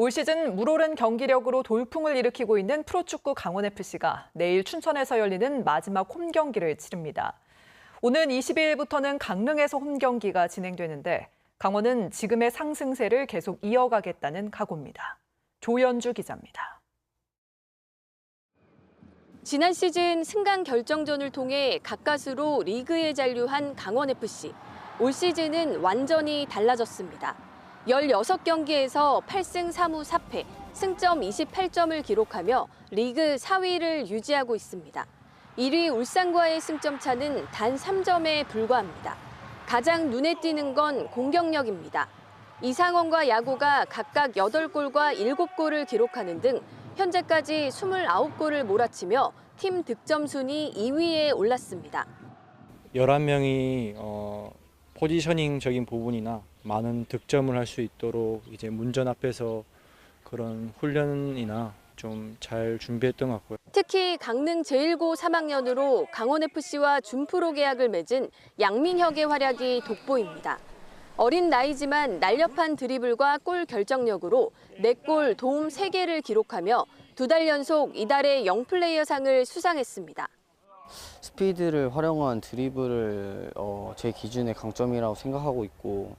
올 시즌 물오른 경기력으로 돌풍을 일으키고 있는 프로축구 강원FC가 내일 춘천에서 열리는 마지막 홈 경기를 치릅니다. 오는 22일부터는 강릉에서 홈 경기가 진행되는데 강원은 지금의 상승세를 계속 이어가겠다는 각오입니다. 조연주 기자입니다. 지난 시즌 승강 결정전을 통해 가까스로 리그에 잔류한 강원FC. 올 시즌은 완전히 달라졌습니다. 16경기에서 8승 3무 4패, 승점 28점을 기록하며 리그 4위를 유지하고 있습니다. 1위 울산과의 승점 차는 단 3점에 불과합니다. 가장 눈에 띄는 건 공격력입니다. 이상원과 야구가 각각 8골과 7골을 기록하는 등 현재까지 29골을 몰아치며 팀 득점 순위 2위에 올랐습니다. 11명이 어, 포지셔닝적인 부분이나 많은 득점을 할 수 있도록 이제 문전 앞에서 그런 훈련이나 좀 잘 준비했던 것 같고요. 특히 강릉 제1고 3학년으로 강원FC와 준프로 계약을 맺은 양민혁의 활약이 돋보입니다. 어린 나이지만 날렵한 드리블과 골 결정력으로 4골 도움 3개를 기록하며 두 달 연속 이달의 영플레이어상을 수상했습니다. 스피드를 활용한 드리블을 어, 제 기준의 강점이라고 생각하고 있고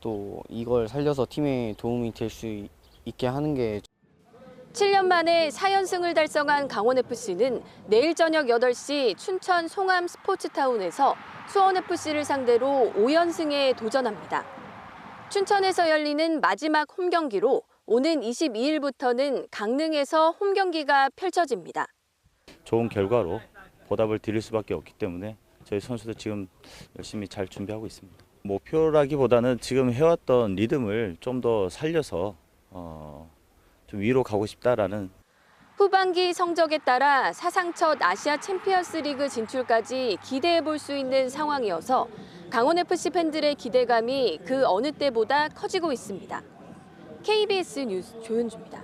또 이걸 살려서 팀에 도움이 될 수 있게 하는 게 7년 만에 4연승을 달성한 강원FC는 내일 저녁 8시 춘천 송암 스포츠타운에서 수원FC를 상대로 5연승에 도전합니다. 춘천에서 열리는 마지막 홈 경기로 오는 22일부터는 강릉에서 홈 경기가 펼쳐집니다. 좋은 결과로 보답을 드릴 수밖에 없기 때문에 저희 선수들 지금 열심히 잘 준비하고 있습니다. 목표라기보다는 지금 해왔던 리듬을 좀 더 살려서 어, 좀 위로 가고 싶다라는 후반기 성적에 따라 사상 첫 아시아 챔피언스 리그 진출까지 기대해 볼 수 있는 상황이어서 강원FC 팬들의 기대감이 그 어느 때보다 커지고 있습니다. KBS 뉴스 조윤주입니다.